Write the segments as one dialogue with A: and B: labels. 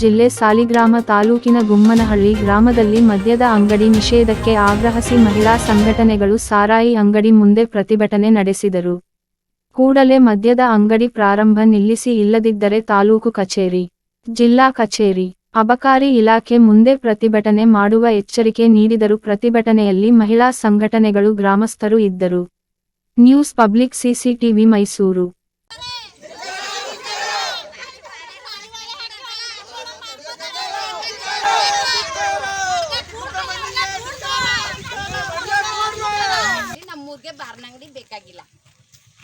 A: ಜಿಲ್ಲೆ ಸಾಲಿಗ್ರಾಮ ತಾಲೂಕಿನ ಗುಮ್ಮನಹಳ್ಳಿ ಗ್ರಾಮದಲ್ಲಿ ಮದ್ಯದ ಅಂಗಡಿ ನಿಷೇಧಕ್ಕೆ ಆಗ್ರಹಿಸಿ ಮಹಿಳಾ ಸಂಘಟನೆಗಳು ಸಾರಾಯಿ ಅಂಗಡಿ ಮುಂದೆ ಪ್ರತಿಭಟನೆ ನಡೆಸಿದರು. ಕೂಡಲೇ ಮದ್ಯದ ಅಂಗಡಿ ಪ್ರಾರಂಭ ನಿಲ್ಲಿಸಿ ಇಲ್ಲದಿದ್ದರೆ ತಾಲೂಕು ಕಚೇರಿ, ಜಿಲ್ಲಾ ಕಚೇರಿ, ಅಬಕಾರಿ ಇಲಾಖೆ ಮುಂದೆ ಪ್ರತಿಭಟನೆ ಮಾಡುವ ಎಚ್ಚರಿಕೆ ನೀಡಿದರು ಪ್ರತಿಭಟನೆಯಲ್ಲಿ ಮಹಿಳಾ ಸಂಘಟನೆಗಳು ಗ್ರಾಮಸ್ಥರು ಇದ್ದರು. ನ್ಯೂಸ್ ಪಬ್ಲಿಕ್ ಸಿಸಿಟಿವಿ ಮೈಸೂರು
B: ನಮ್ಮೂರಿಗೆ ಬಾರ್ನಂಗಡಿ ಬೇಕಾಗಿಲ್ಲ.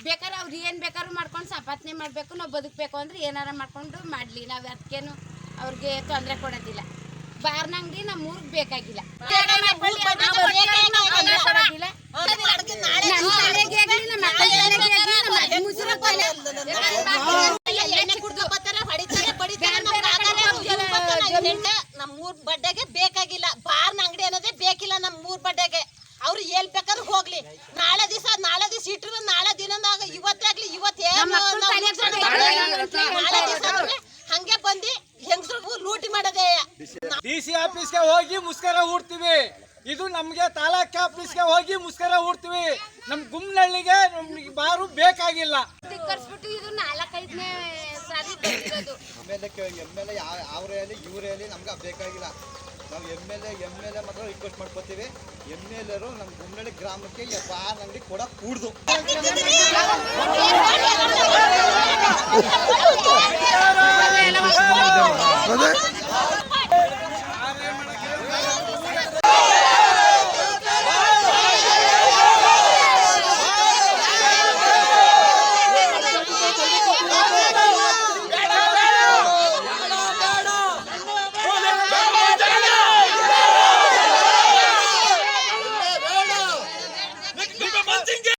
B: ಬೇಕಾದ್ರೆ ಅವ್ರು ಏನು ಬೇಕಾದ್ರೂ ಮಾಡ್ಕೊಂಡು ಸಂಪಾದನೆ ಮಾಡಬೇಕು ನಾವು ಬದುಕಬೇಕು ಅಂದರೆ ಏನಾರ ಮಾಡ್ಕೊಂಡು ಮಾಡಲಿ. ನಾವು ಅದಕ್ಕೇನು ಅವ್ರಿಗೆ ತೊಂದರೆ ಕೊಡೋದಿಲ್ಲ. ಬಾರ್ನಂಗಡಿ ಬೇಕಾಗಿಲ್ಲ. ನಮ್ಮ ಊರಿಗೆ ಬೇಕಾಗಿಲ್ಲ ನಮ್ಮ
C: ಬಡ್ಡೆಗೆ ಆಗ್ಲಿ, ಹೋಗ್ಲಿ ನಾಳೆ ದಿವಸ ನಾಳೆ ದಿವಸ ಇಟ್ಟರು ನಾಳೆ ದಿನದಾಗ ಇವತ್ತೇ ಆಗ್ಲಿ
B: ಇವತ್ತೇ
C: ನಾಳೆ ದಿವಸ ಹಂಗೆ ಬಂದು ಹೆಂಗಸರು ಲೂಟಿ ಮಾಡದೆ.
D: ಡಿ ಸಿ ಆಫೀಸ್ಗೆ ಹೋಗಿ ಮುಸ್ಕರ ಹೂಡ್ತೀವಿ ಇದು ನಮಗೆ ತಾಲೂಕ್ ಆಫೀಸ್ಗೆ ಹೋಗಿ ಮುಸ್ಕರ ಹೂಡ್ತೀವಿ ನಮ್ ಗುಮ್ನಳ್ಳಿಗೆ ನಮ್ಗೆ ಬಾರು ಬೇಕಾಗಿಲ್ಲ.
B: ಧಿಕ್ಕರಿಸ್ಬಿಟ್ಟು ಇದು ನಾಲ್ಕೈದನೇ ಸಾರಿ
E: M L M L A ಅವರೇ ಆಗಲಿ ಇವರೇ ಆಗಲಿ ನಮ್ಗೆ ಬೇಕಾಗಿಲ್ಲ. ನಾವು M L A M L A ಮಾತ್ರ ರಿಕ್ವೆಸ್ಟ್ ಮಾಡ್ಕೋತೀವಿ ಎಂ ಎಲ್ ಎರು ನಮ್ಮ ಗುಮ್ನಳ್ಳಿ ಗ್ರಾಮಕ್ಕೆ ಬಾರ್ ಅಂಗಡಿ ಕೊಡಕ್ಕೆ ಕೂಡ್ದು